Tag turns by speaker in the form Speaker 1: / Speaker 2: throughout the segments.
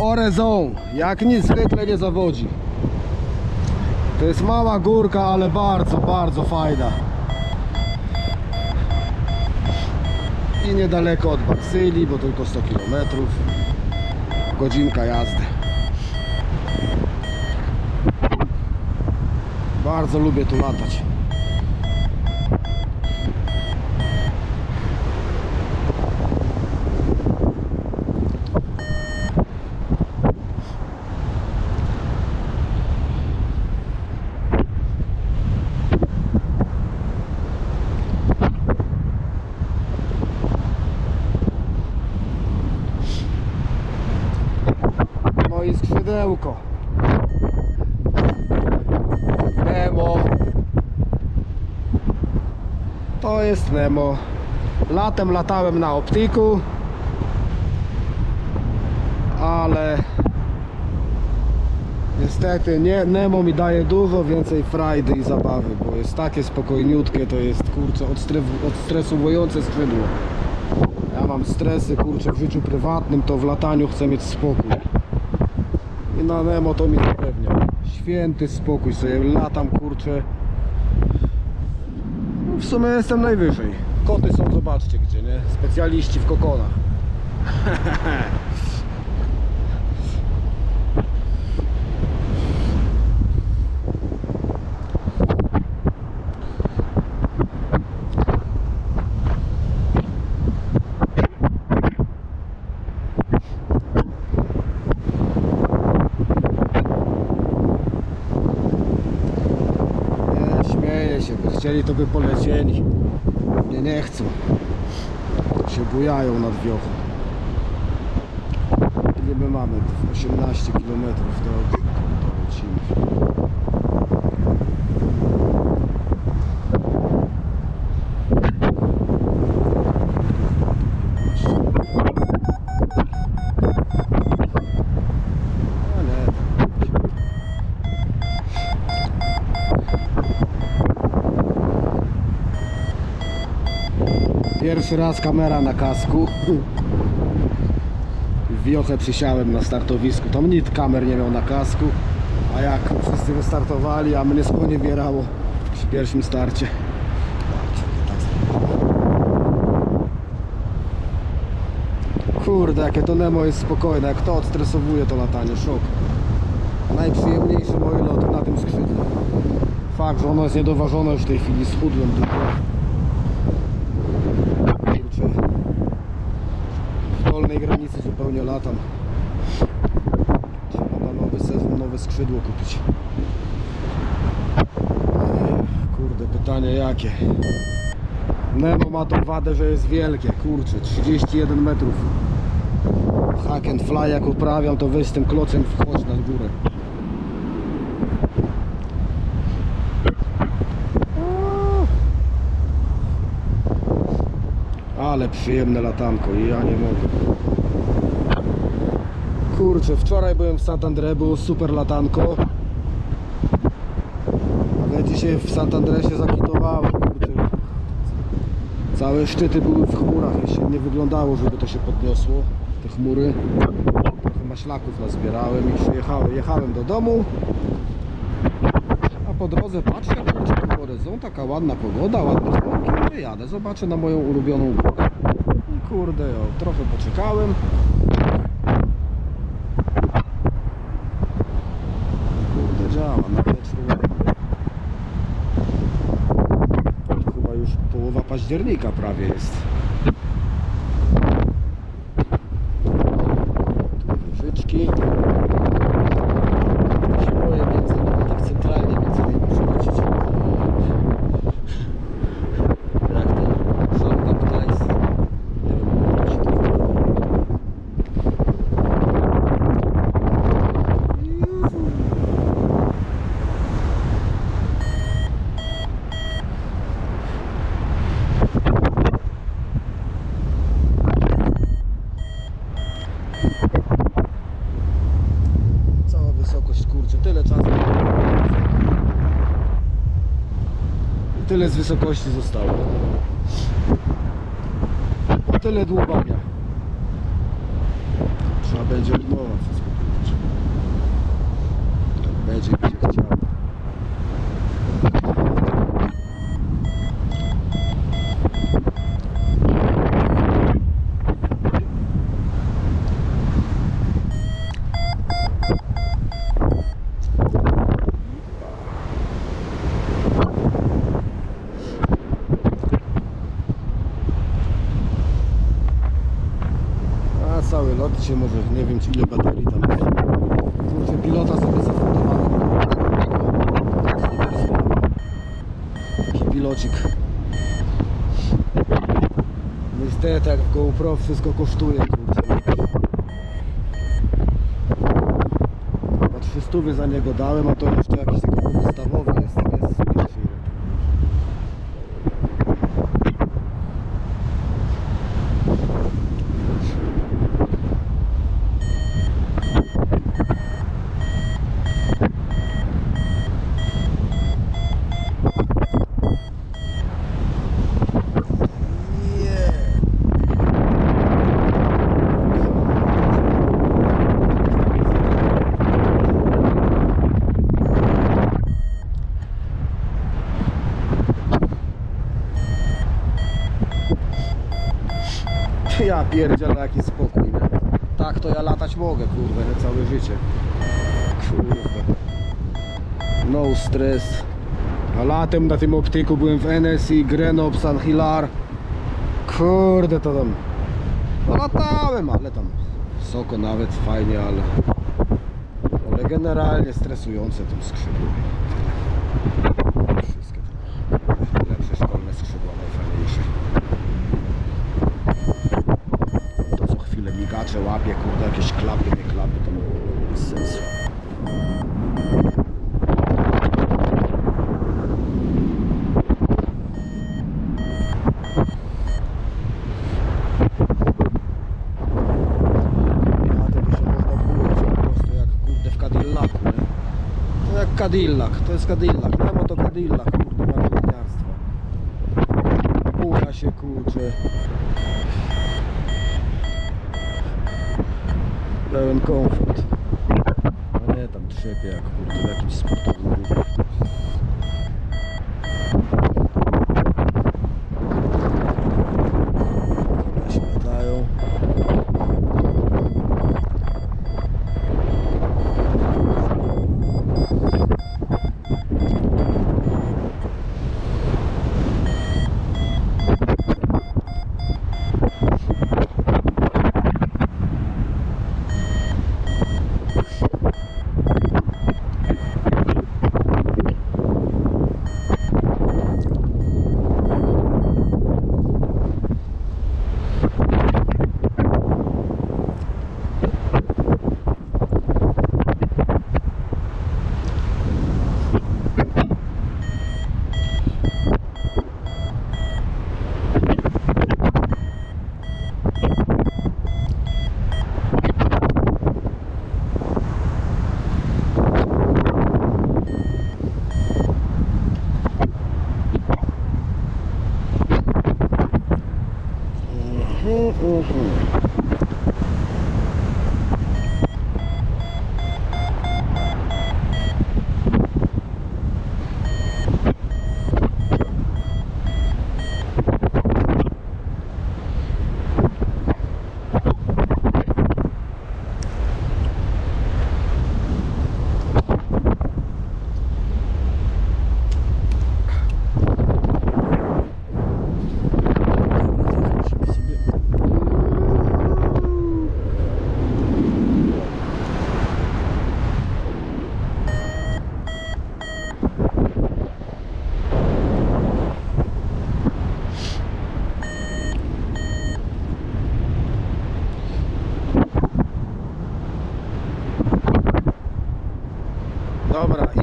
Speaker 1: Orezon, jak nic zwykle nie zawodzi. To jest mała górka, ale bardzo, bardzo fajna. I niedaleko od Barsylii, bo tylko 100 km. Godzinka jazdy. Bardzo lubię tu latać. Skrzydełko. Nemo. To jest Nemo. Latem latałem na optiku. Ale niestety nie, Nemo mi daje dużo więcej frajdy i zabawy, bo jest takie spokojniutkie, to jest kurczę odstre- odstresowujące skrzydło. Ja mam stresy kurczę w życiu prywatnym, to w lataniu chcę mieć spokój. I na Nemo to mi zapewnia. Święty spokój sobie latam kurczę. No, W sumie jestem najwyżej. Koty są, zobaczcie gdzie, nie? Specjaliści w kokonach. Nie, śmieję się, by chcieli to by polecieli. Nie, nie chcą. Się bujają nad wiochą. My mamy? 18 km do to lecimy. A nie, Pierwszy raz kamera na kasku. Wiochę przysiałem na startowisku. Tam nikt kamer nie miał na kasku. A jak wszyscy wystartowali, a mnie sponiewierało przy pierwszym starcie. Kurde, jakie to Nemo jest spokojne. Jak to odstresowuje to latanie, szok. Najprzyjemniejsze moje loty na tym skrzydle. Fakt, że ono jest niedoważone już w tej chwili, schudłem dużo. Kurczę. Dolnej granicy zupełnie latam. Trzeba na nowy sezon, nowe skrzydło kupić. Kurde, pytanie jakie? Nemo ma tą wadę, że jest wielkie, kurczę, 31 metrów. Hack and fly jak uprawiam, to weź z tym klocem wchodź na górę. Ale przyjemne latanko i ja nie mogę. Kurczę, wczoraj byłem w Santander, było super latanko. Ale dzisiaj w Santandresie zakitowało, kurczę. Całe szczyty były w chmurach, jeszcze nie wyglądało, żeby to się podniosło, te chmury. Trochę maślaków nazbierałem i przyjechałem, jechałem do domu. A po drodze patrzę, kurczę, horyzont, taka ładna pogoda, ładne chmurki, mówię, jadę, zobaczę na moją ulubioną górę. Kurde, jo, trochę poczekałem. Kurde, działa, na wieczór. Chyba już połowa października prawie jest. tyle z wysokości zostało. Tyle dłubania. Trzeba będzie od nowa wszystko kupić. Tak będzie mi się chciało. Cały lot, dzisiaj może nie wiem ile baterii tam jest. Kurczę, pilota sobie zafundowałem. Taki pilocik. Niestety jak GoPro wszystko kosztuje, kurczę. Na 300 za niego dałem, a to jeszcze jakiś taki wystawowy jest, jest z pierwszej ręki. Ja pierdzielę jaki spokój. nie? Tak to ja latać mogę, kurde, nie całe życie. Kurde. No stres. A latem na tym optyku byłem w NSI, Grenoble, San Hilar. Kurde, to tam... No latałem, ale tam wysoko nawet, fajnie, ale... Ale generalnie stresujące tym skrzydło. Łapie, kurde, jakieś klapy, nie klapy, to bez sensu. Cadillac, to jest Cadillac, Nemo to Cadillac, Lincoln.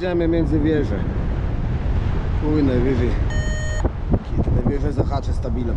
Speaker 1: Idziemy między wieże. Chuj najwyżej. Kiedy najwyżej zahaczę stabilem.